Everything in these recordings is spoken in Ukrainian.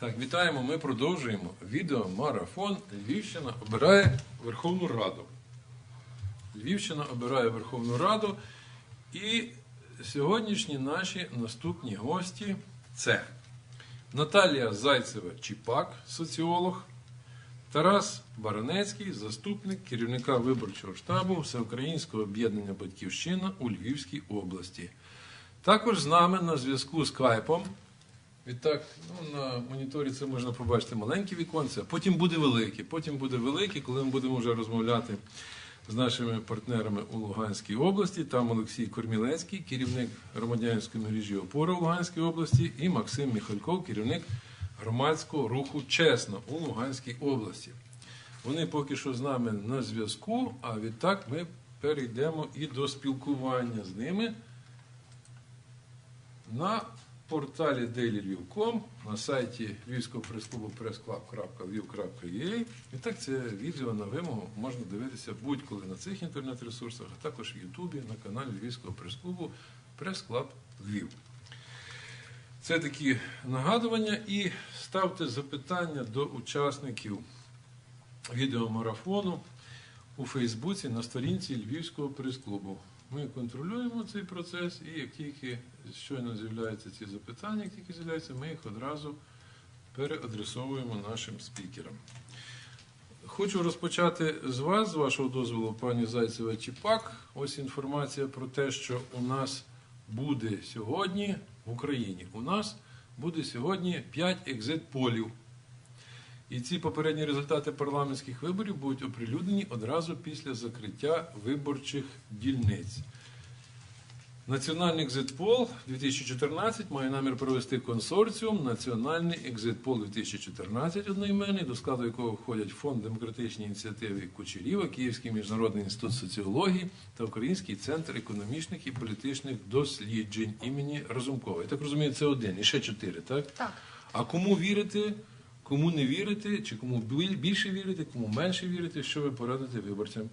Так, вітаємо. Ми продовжуємо відеомарафон. Львівщина обирає Верховну Раду. Львівщина обирає Верховну Раду. І сьогоднішні наші наступні гості це Наталія Зайцева Чіпак, соціолог, Тарас Баранецький, заступник керівника виборчого штабу Всеукраїнського об'єднання Батьківщина у Львівській області. Також з нами на зв'язку з Кайпом. Відтак, ну, на моніторі це можна побачити маленькі віконце, а потім буде велике. Потім буде велике, коли ми будемо вже розмовляти з нашими партнерами у Луганській області. Там Олексій Кормілецький, керівник громадянської мережі опора у Луганській області, і Максим Міхальков, керівник громадського руху Чесно у Луганській області. Вони поки що з нами на зв'язку, а відтак ми перейдемо і до спілкування з ними на порталі dailylviv.com, на сайті Львівського прес-клубу pressclub.lviv.ua. І так це відео на вимогу можна дивитися будь-коли на цих інтернет-ресурсах, а також в Ютубі на каналі Львівського прес-клубу Прес-Клаб Львів. Це такі нагадування і ставте запитання до учасників відеомарафону у Фейсбуці на сторінці Львівського прес-клубу. Ми контролюємо цей процес, і як тільки щойно з'являються ці запитання, як тільки з'являються, ми їх одразу переадресовуємо нашим спікерам. Хочу розпочати з вас, з вашого дозволу, пані Зайцева Чіпак. Ось інформація про те, що у нас буде сьогодні в Україні. У нас буде сьогодні 5 екзит-полів. І ці попередні результати парламентських виборів будуть оприлюднені одразу після закриття виборчих дільниць. Національний екзитпол 2014 має намір провести консорціум Національний екзитпол 2014 одноіменний, до складу якого входять Фонд демократичної ініціативи Кучеріва, Київський міжнародний інститут соціології та Український центр економічних і політичних досліджень імені Разумкова. Я так розумію, це один і ще чотири, так? Так. А кому вірити, кому не вірити, чи кому більше вірити, кому менше вірити, що ви порадите виборцям?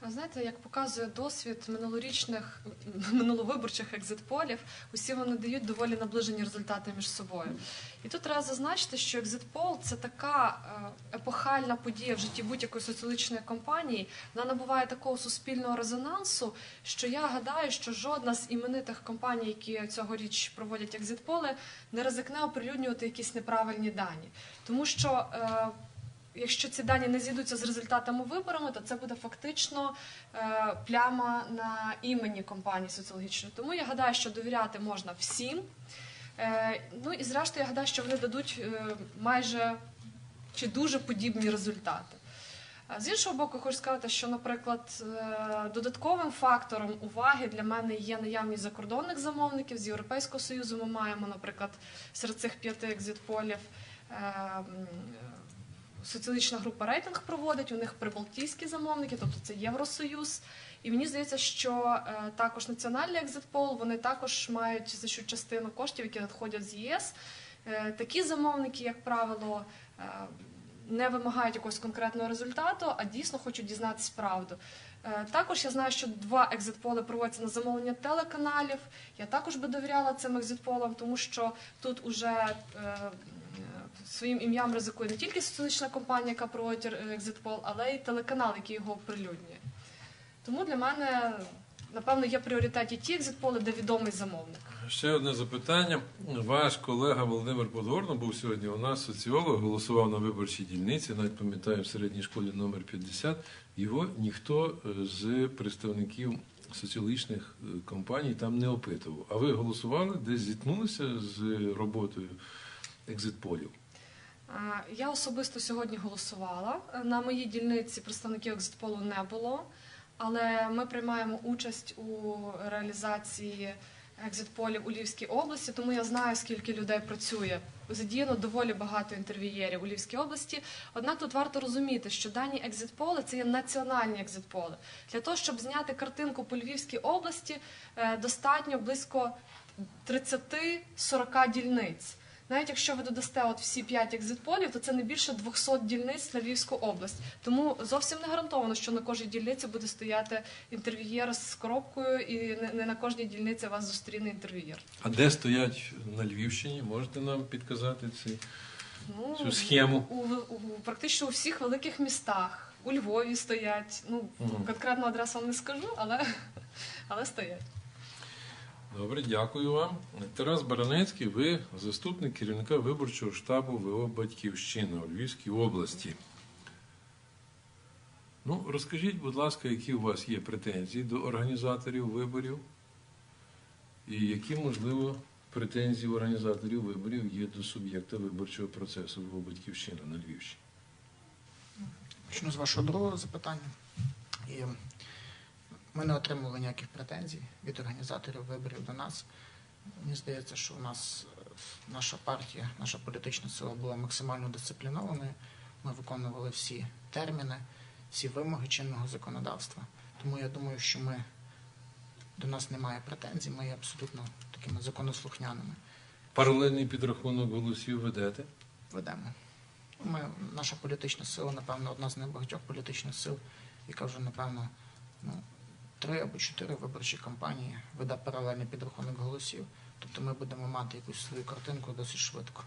Ви знаєте, як показує досвід минулорічних минуловиборчих екзитполів, усі вони дають доволі наближені результати між собою. І тут треба зазначити, що екзитпол це така е, епохальна подія в житті будь-якої соціологічної компанії. Вона набуває такого суспільного резонансу, що я гадаю, що жодна з іменитих компаній, які цьогоріч проводять екзитполи, не ризикне оприлюднювати якісь неправильні дані, тому що. Якщо ці дані не зійдуться з результатами виборами, то це буде фактично е, пляма на імені компанії соціологічної. Тому я гадаю, що довіряти можна всім. Е, ну і зрештою, я гадаю, що вони дадуть е, майже чи дуже подібні результати. З іншого боку, хочу сказати, що, наприклад, додатковим фактором уваги для мене є наявність закордонних замовників. З Європейського Союзу ми маємо, наприклад, серед цих п'яти екзитполів. Соціологічна група рейтинг проводить, у них прибалтійські замовники, тобто це Євросоюз. І мені здається, що е, також національний екзитпол, вони також мають за що частину коштів, які надходять з ЄС. Е, такі замовники, як правило, е, не вимагають якогось конкретного результату, а дійсно хочуть дізнатися правду. Е, Також я знаю, що два екзитполи проводяться на замовлення телеканалів. Я також би довіряла цим екзитполам, тому що тут уже е, своїм ім'ям ризикує не тільки соціологічна компанія, яка проводить е, екзитпол, але й телеканал, який його оприлюднює. Тому для мене, напевно, є в пріоритеті ті екзитполи, де відомий замовник. Ще одне запитання. Ваш колега Володимир Подгорно був сьогодні у нас соціолог, голосував на виборчій дільниці, навіть пам'ятаю в середній школі номер 50. Його ніхто е, з представників соціологічних е, компаній там не опитував. А ви голосували, десь зіткнулися з роботою екзитполів? А, Я особисто сьогодні голосувала. На моїй дільниці представників екзитполу не було, але ми приймаємо участь у реалізації екзитполів у Львівській області, тому я знаю, скільки людей працює. Задіяно доволі багато інтерв'єрів у Львівській області. Однак тут варто розуміти, що дані екзитполи це є національні екзитполи. Для того, щоб зняти картинку по Львівській області, е, достатньо близько 30-40 дільниць. Навіть якщо ви додасте от всі 5 екзитполів, то це не більше 200 дільниць на Львівську область. Тому зовсім не гарантовано, що на кожній дільниці буде стояти інтерв'єр з коробкою, і не- на кожній дільниці вас зустріне інтерв'єр. А де стоять на Львівщині? Можете нам підказати ці Ну, Цю схему. У, у, практично у всіх великих містах. У Львові стоять. Ну, Мгм. конкретну адресу вам не скажу, але, але стоять. Добре, дякую вам. Тарас Баранецький, ви заступник керівника виборчого штабу ВО Батьківщина у Львівській області. Ну, розкажіть, будь ласка, які у вас є претензії до організаторів виборів, і які, можливо, претензії організаторів виборів є до суб'єкта виборчого процесу ВО Батьківщина на Львівщині. Почну з вашого другого запитання. І ми не отримували ніяких претензій від організаторів виборів до нас. Мені здається, що у нас е, наша партія, наша політична сила була максимально дисциплінованою. Ми виконували всі терміни, всі вимоги чинного законодавства. Тому я думаю, що ми до нас немає претензій, ми є абсолютно такими законослухняними. Паралельний підрахунок голосів ведете? ведемо. Ми, наша політична сила, напевно, одна з небагатьох політичних сил, яка вже, напевно, ну, три або чотири виборчі кампанії веде паралельний підрахунок голосів. Тобто ми будемо мати якусь свою картинку досить швидко.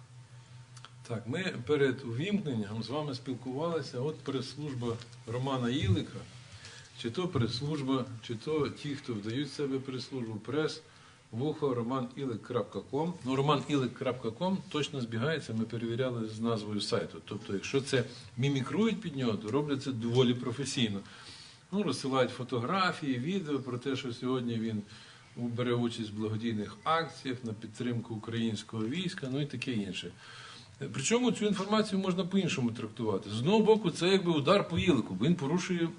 Так, ми перед увімкненням з вами спілкувалися. От прес-служба Романа Ілика, чи то прес-служба, чи то ті, хто вдають себе прес-службу, прес, вухо romanilик.com. Ну, romanilик.com точно збігається, ми перевіряли з назвою сайту. Тобто, якщо це мімікрують під нього, то роблять це доволі професійно. Ну, розсилають фотографії, відео про те, що сьогодні він бере участь в благодійних акціях на підтримку українського війська, ну і таке інше. Причому цю інформацію можна по-іншому трактувати. З одного боку, це якби удар по Ілику, бо він порушує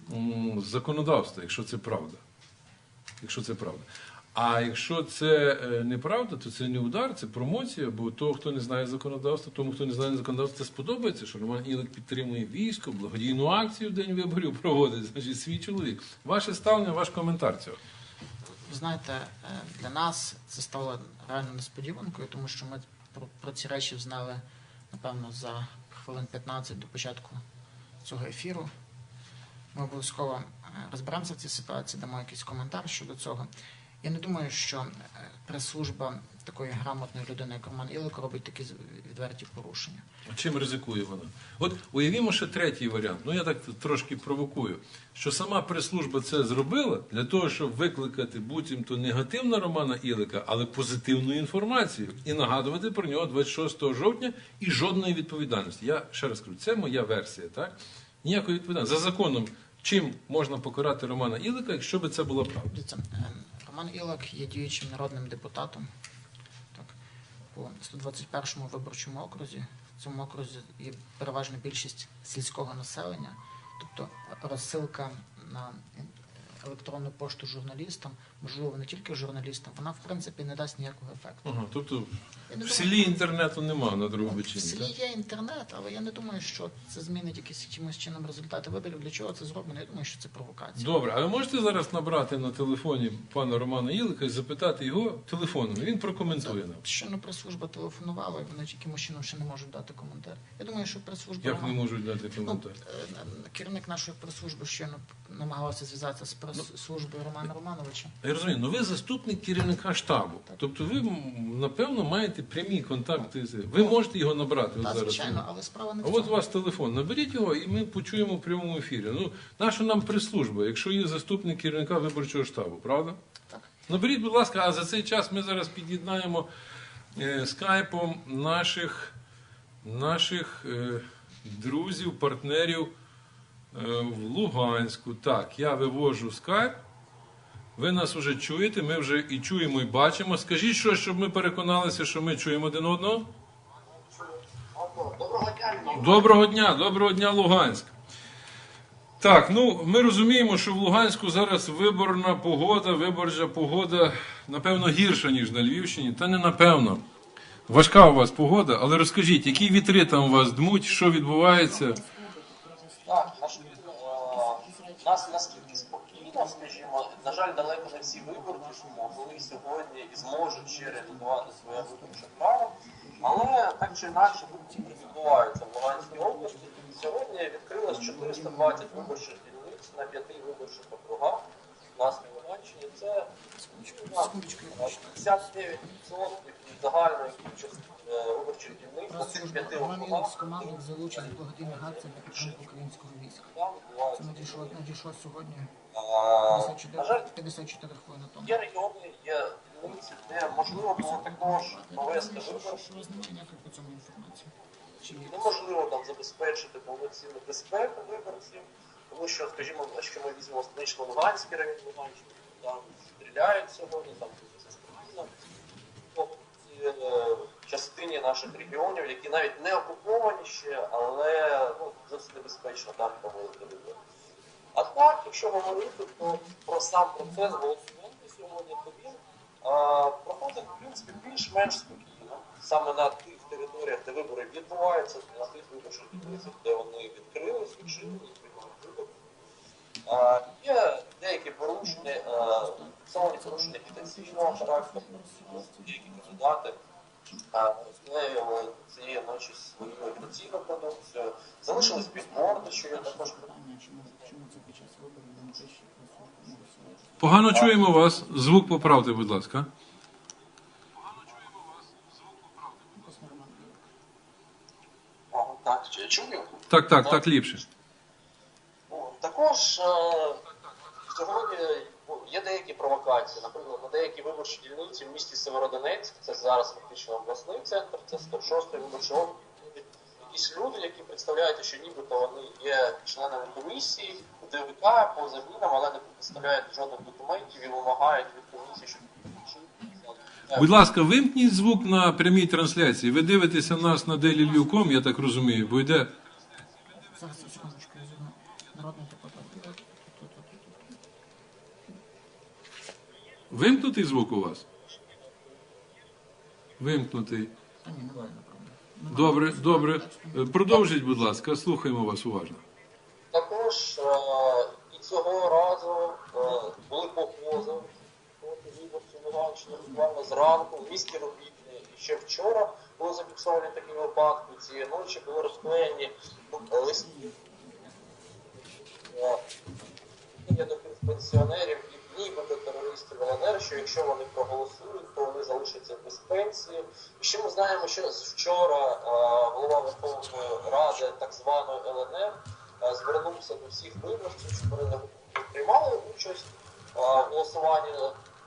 законодавство, якщо це правда. Якщо це правда. А якщо це е, неправда, то це не удар, це промоція, бо того, хто не знає законодавства, тому, хто не знає законодавства, це сподобається, що Роман Ілик підтримує військо, благодійну акцію в день виборів проводить, значить свій чоловік. Ваше ставлення, ваш коментар цього. Ви знаєте, е, для нас це стало реально несподіванкою, тому що ми про, ці речі знали, напевно, за хвилин 15 до початку цього ефіру. Ми обов'язково е, розберемося в цій ситуації, дамо якийсь коментар щодо цього. Я не думаю, що е, прес-служба такої грамотної людини, як Роман Ілик, робить такі відверті порушення. А Чим ризикує вона? От уявімо ще третій варіант. Ну я так трошки провокую, що сама прес-служба це зробила для того, щоб викликати буцімто негатив на Романа Ілика, але позитивну інформацію і нагадувати про нього 26 жовтня і жодної відповідальності. Я ще раз кажу, це моя версія, так? Ніякої відповідальності. За законом, чим можна покарати Романа Ілика, якщо би це була правда? Роман Ілак є діючим народним депутатом так, по 121 виборчому окрузі. В цьому окрузі є переважна більшість сільського населення, тобто розсилка на електронну пошту журналістам, можливо, не тільки журналістам, вона в принципі не дасть ніякого ефекту. Ага, тобто Я в селі інтернету немає на В Дрогобичині, селі так? є інтернет, але я не думаю, що це змінить якісь якимось чином результати виборів. Для чого це зроблено? Я думаю, що це провокація. Добре, а ви можете зараз набрати на телефоні пана Романа Ілика і запитати його телефоном? Він прокоментує нам. Щойно прес-служба телефонувала, і вони якимось чином ще не можуть дати коментар. Я думаю, що прес-служба Як не можуть дати ну, коментар? е, керівник нашої прес-служби щойно намагалася зв'язатися з прес-службою Романа Романовича. Я розумію, ну ви заступник керівника штабу. Тобто ви напевно маєте прямі контакти з. Ви можете його набрати от Так, зараз. звичайно, але справа не А в от у цьому. вас телефон, наберіть його, і ми почуємо в прямому ефірі. Ну, наша нам прес-служба, якщо є заступник керівника виборчого штабу, правда? Так. Наберіть, будь ласка, а за цей час ми зараз під'єднаємо е, скайпом наших, наших е, друзів, партнерів е, в Луганську. Так, я вивожу скайп. Ви нас вже чуєте, ми вже і чуємо, і бачимо. Скажіть щось, щоб ми переконалися, що ми чуємо один одного. Доброго дня, Доброго дня, Луганськ. Так, ну ми розуміємо, що в Луганську зараз виборна погода, виборча погода, напевно, гірша, ніж на Львівщині. Та не напевно. Важка у вас погода, але розкажіть, які вітри там у вас дмуть, що відбувається? Так, наш, е, нас наскільки на жаль, далеко не всі виборці змогли сьогодні і зможуть ще реалізувати своє виборче право, але так чи інакше виборці відбуваються в Луганській області. Сьогодні відкрилось 420 виборчих дільниць на п'яти виборчих округах. У нас на Луганщині це Секундочку, я Е, 59% від загальної кількості е, виборчих дільниць на цих п'яти з округах благодійних акцій підтримку українського війська. Це надійшло, надійшло сьогодні Е, На жаль, 54, 54 хвилини тому. є регіони, є дільниці, де можливо було також провести вибори. що вас немає ніякої по цьому інформації? Чи? Неможливо там забезпечити повноцінну безпеку виборців, тому що, скажімо, якщо ми візьмемо станично Луганський район, Луганщини, там стріляють сьогодні, там дуже спокійно. Е, частині наших регіонів, які навіть не окуповані ще, але ну, досить небезпечно там проводити вибори. А так, якщо говорити, то про сам процес голосування сьогодні, то він а, проходить, в принципі, більш-менш спокійно. Саме на тих територіях, де вибори відбуваються, на тих виборчих дільницях, де вони відкрились, віджили, вибори. А, Є деякі порушення, фіксовані порушення агітаційного характеру, деякі кандидати а, розклеювали цієї ночі свою агітаційну продукцію, залишились підборди, що є також Питання, чому, чому це під час виборів не найближчі прес-служби не висилають? Погано чуємо вас. Звук поправте, будь ласка. О, так, чи- я чую. Так, так, так ліпше. Також е, сьогодні є деякі провокації. Наприклад, на деякі виборчі дільниці в місті Северодонецьк, це зараз фактично обласний центр, це 106-й виборчий округ. Якісь люди, які представляють, що нібито вони є членами комісії, ДВК по замінам, але не представляють жодних документів і вимагають від комісії, щоб Будь ласка, вимкніть звук на прямій трансляції. Ви дивитеся нас на daily.com, я так розумію, бо йде. Зараз, секундочку, я зверну. Народний депутат. Тут, тут, тут, тут. Вимкнутий звук у вас? Вимкнутий. Добре, добре. Продовжіть, будь ласка, слухаємо вас уважно. Також е, і цього разу були погрози проти виборців Луганщини буквально зранку в місті Робітне. І ще вчора було зафіксовані такі випадки. Цієї ночі були розклеєні листи е, до пенсіонерів терористів ЛНР, що якщо вони проголосують, то вони залишаться без пенсії. І ще ми знаємо, що вчора е, голова Верховної Ради так званої ЛНР е, звернувся до всіх виборців, щоб вони приймали участь е, в голосуванні,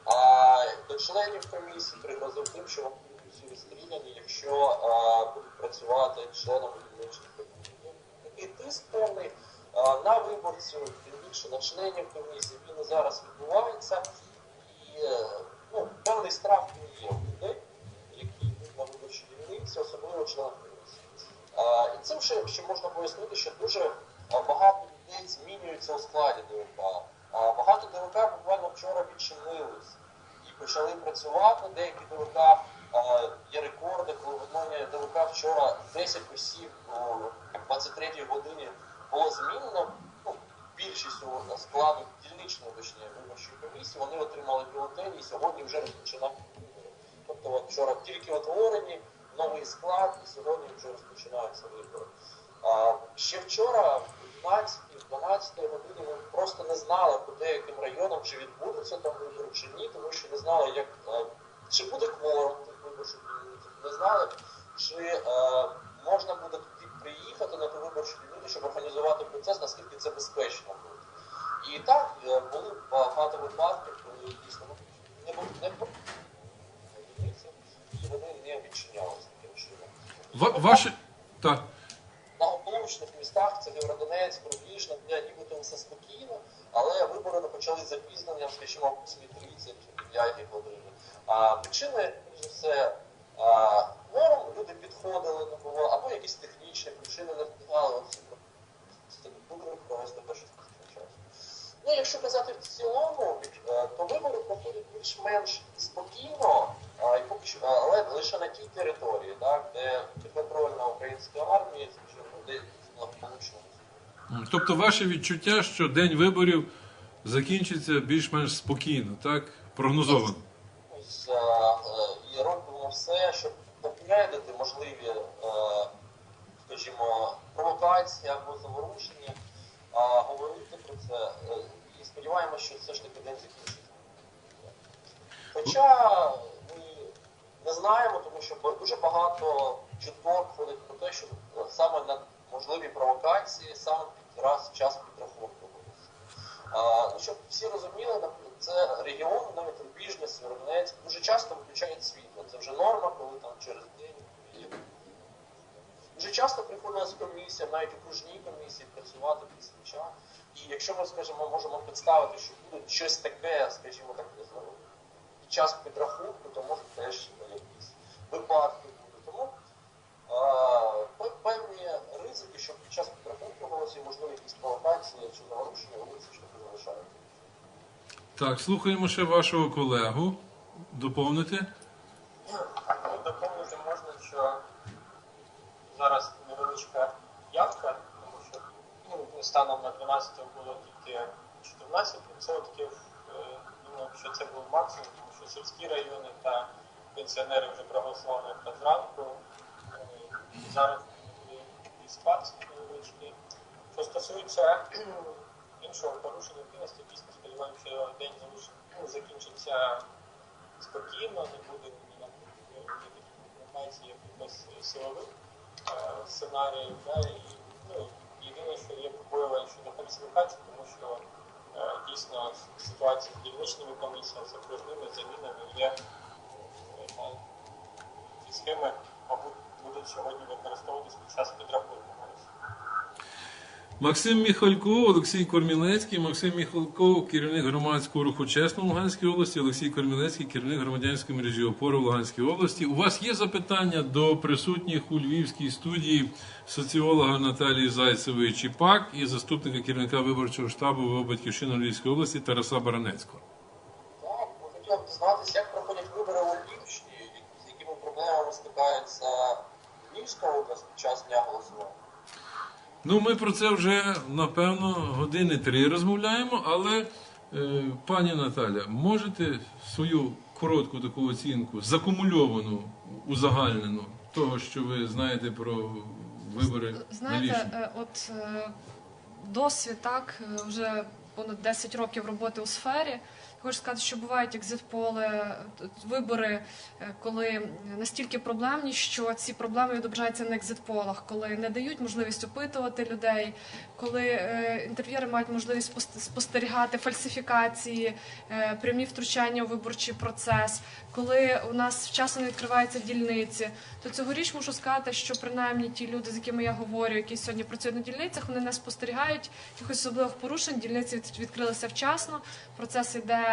а до членів комісії пригрозив тим, що вони будуть всі розстріляні, якщо будуть працювати членами дільничних комісій. Такий тиск певний е, на виборців, більше на членів комісії, він зараз відбувається. Е, ну, певний страх він є у людей, які йдуть на виборчі дільниці, особливо членів комісії. І цим ще, ще можна пояснити, що дуже багато людей змінюються у складі ДВК. Багато ДВК буквально вчора відчинились і почали працювати. Деякі ДВК є рекорди, коли в одному ДВК вчора 10 осіб о 23 годині було змінено. Більшість складу дільничної точніше виборчої комісії, вони отримали бюлетені і сьогодні вже розпочинають вибори. Тобто от вчора тільки утворені новий склад, і сьогодні вже розпочинаються вибори. А, ще вчора, в 11-12 годині, ми просто не знали по деяким районам, чи відбудуться там вибори, чи ні, тому що не знали, як, е, чи буде кворум тих виборчих не знали, чи е, можна буде приїхати на ту виборчу дільницю, щоб організувати процес, наскільки це безпечно буде. І так, е, були багато випадків, коли дійсно ну, не було не було і вони не відчинялися таким чином. Ва- Ваше. Так. На околичних містах це Євродонецьк, Рубіжна, де нібито все спокійно, але вибори не почали з запізненням, скажімо, о 8.30 5 години. А причини, все, кворум, люди підходили, було, або якісь технічні причини не встигали оці вибори провести першу часу. Ну, якщо казати в цілому, е, то вибори проходять більш-менш спокійно, але лише на тій території, так, де підконтрольна українська армія, де благополучно. Тобто ваше відчуття, що день виборів закінчиться більш-менш спокійно, так? Прогнозовано. ситуації або заворушення а говорити про це е, і сподіваємося, що все ж таки день закінчиться. Хоча ми не знаємо, тому що дуже багато чуток ходить про те, що е, саме на можливі провокації, саме під раз час підрахунку. Щоб всі розуміли, це регіон навіть більш... слухаємо ще вашого колегу. Доповнити. Ну, доповнити можна, що зараз невеличка явка, тому що ну, станом на 12 було тільки 14%. Е, Думаю, що це був максимум, тому що сільські райони та пенсіонери вже проголосували якраз зранку. Е, Зараз і спад невеличкий. Що стосується іншого порушення дійсно сподіваємося, день ну, закінчиться спокійно, не буде ніяких інформації, якихось силових е, сценаріїв. Да, і, ну, єдине, що є побоювання щодо фальсифікації, тому що е, дійсно ситуація з дільничними комісіями, з окружними замінами є е, ці схеми, мабуть, будуть сьогодні використовуватися під час підрахунку. Максим Міхальков, Олексій Кормілецький, Максим Міхальков, керівник громадського руху чесно в Луганській області, Олексій Кормілецький, керівник громадянської мережі опори в Луганській області. У вас є запитання до присутніх у Львівській студії соціолога Наталії Зайцевої Чіпак і заступника керівника виборчого штабу ВО «Батьківщина» Львівської області Тараса Баранецького. Так, ми хотіли б дізнатися, як проходять вибори у Львівщині, з якими проблемами стикається Львівська область під час дня голосування. Ну, ми про це вже напевно години три розмовляємо, але е, пані Наталя, можете свою коротку таку оцінку, закумульовану, узагальнену того, що ви знаєте про вибори Знаєте, е, от е, досвід так е, вже понад 10 років роботи у сфері. Хочу сказати, що бувають екзитполи, е, вибори, е, коли настільки проблемні, що ці проблеми відображаються на екзитполах, коли не дають можливість опитувати людей, коли е, інтерв'єри мають можливість спос- спостерігати фальсифікації, прямі втручання у виборчий процес, коли у нас вчасно не відкриваються дільниці, то цьогоріч мушу сказати, що принаймні ті люди, з якими я говорю, які сьогодні працюють на дільницях, вони не спостерігають якихось особливих порушень. Дільниці відкрилися вчасно, процес іде е,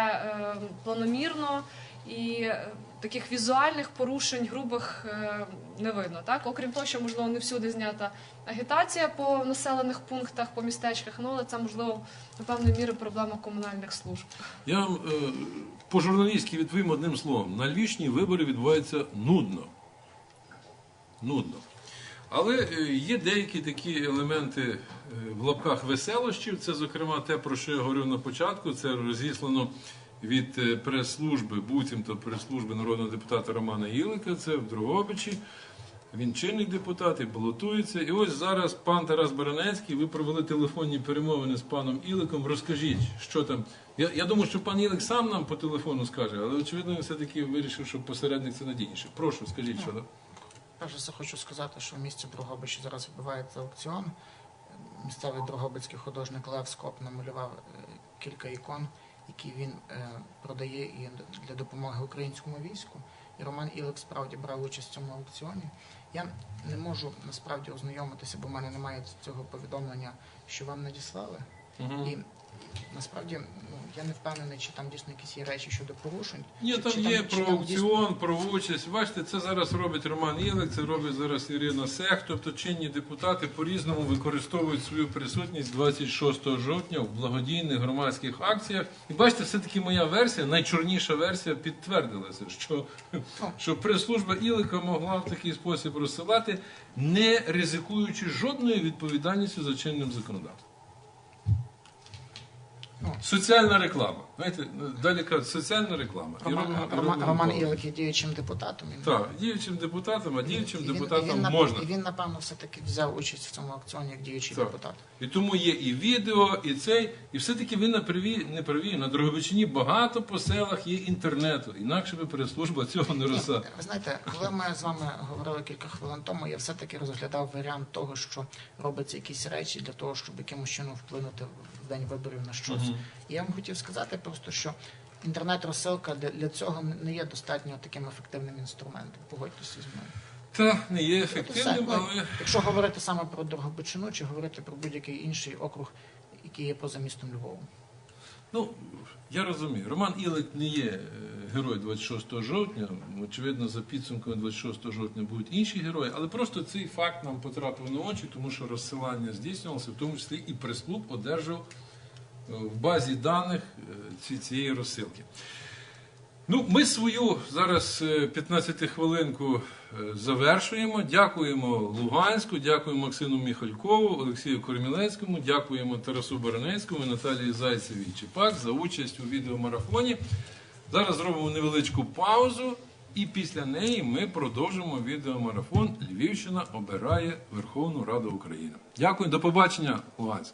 планомірно і е, таких візуальних порушень, грубих е, не видно. Так, окрім того, що можливо не всюди знята агітація по населених пунктах, по містечках, ну але це можливо до певної міри проблема комунальних служб. Я вам е, по-журналістськи відповім одним словом. На Львівщині вибори відбуваються нудно. Нудно. Але е, є деякі такі елементи е, в лапках веселощів. Це, зокрема, те, про що я говорив на початку. Це розіслано від е, прес-служби, буцімто прес-служби народного депутата Романа Ілика. Це в Другобичі. Він чинний депутат і балотується. І ось зараз пан Тарас Баранецький, ви провели телефонні перемовини з паном Іликом. Розкажіть, що там. Я, я думаю, що пан Ілик сам нам по телефону скаже, але очевидно, він все-таки вирішив, що посередник це надійніше. Прошу, скажіть, що там. Перш за все хочу сказати, що в місті Дрогобичі зараз відбувається аукціон. Місцевий дрогобицький художник Лев Скоп намалював е, кілька ікон, які він е, продає і для допомоги українському війську. І Роман Ілик справді брав участь в цьому аукціоні. Я не можу насправді ознайомитися, бо в мене немає цього повідомлення, що вам надіслали. І насправді ну, я не впевнений, чи там дійсно якісь є речі щодо порушень. Ні, чи- там чи є про там дійсно- аукціон, про участь. Бачите, це зараз робить Роман Ілик, це робить зараз Ірина Сех. Тобто чинні депутати по-різному використовують свою присутність 26 жовтня в благодійних громадських акціях. І бачите, все-таки моя версія, найчорніша версія, підтвердилася, що, що прес-служба Ілика могла в такий спосіб розсилати, не ризикуючи жодною відповідальністю за чинним законодавством. Ну, Соціальна реклама. Знаєте, ну, далі кажуть, соціальна реклама. І Роман, робимо- і Роман, робимо Роман реклама. Ілик є діючим депутатом. Він, Так, діючим депутатом, а діючим він- депутатом він, можна. І він, напевно, все-таки взяв участь в цьому аукціоні як діючий Так. депутат. І тому є і відео, і цей, і все-таки ви на праві, не праві. На Дрогобичині багато по селах є інтернету. Інакше би прес-служба цього не роса. Ви знаєте, коли ми з вами говорили кілька хвилин тому, я все-таки розглядав варіант того, що робиться якісь речі для того, щоб якимось чином вплинути в день виборів на щось. І я вам хотів сказати просто, що інтернет-розсилка для, для цього не є достатньо таким ефективним інструментом. Погодьтеся зі мною. Та не є ефективним, але Якщо говорити саме про Дорогобичину чи говорити про будь-який інший округ, який є поза містом Львовом. Ну я розумію. Роман Ілик не є е, герой 26 жовтня. Очевидно, за підсумками 26 жовтня будуть інші герої, але просто цей факт нам потрапив на очі, тому що розсилання здійснювалося, в тому числі і прес-клуб одержав е, в базі даних е, цієї розсилки. Ну, ми свою зараз е, 15 хвилинку е, завершуємо. Дякуємо Луганську, дякуємо Максиму Міхалькову, Олексію Кормілецькому, дякуємо Тарасу Баранецькому, і Наталії Зайцевій Чепак за участь у відеомарафоні. Зараз зробимо невеличку паузу, і після неї ми продовжимо відеомарафон Львівщина обирає Верховну Раду України. Дякую, до побачення, Луганськ.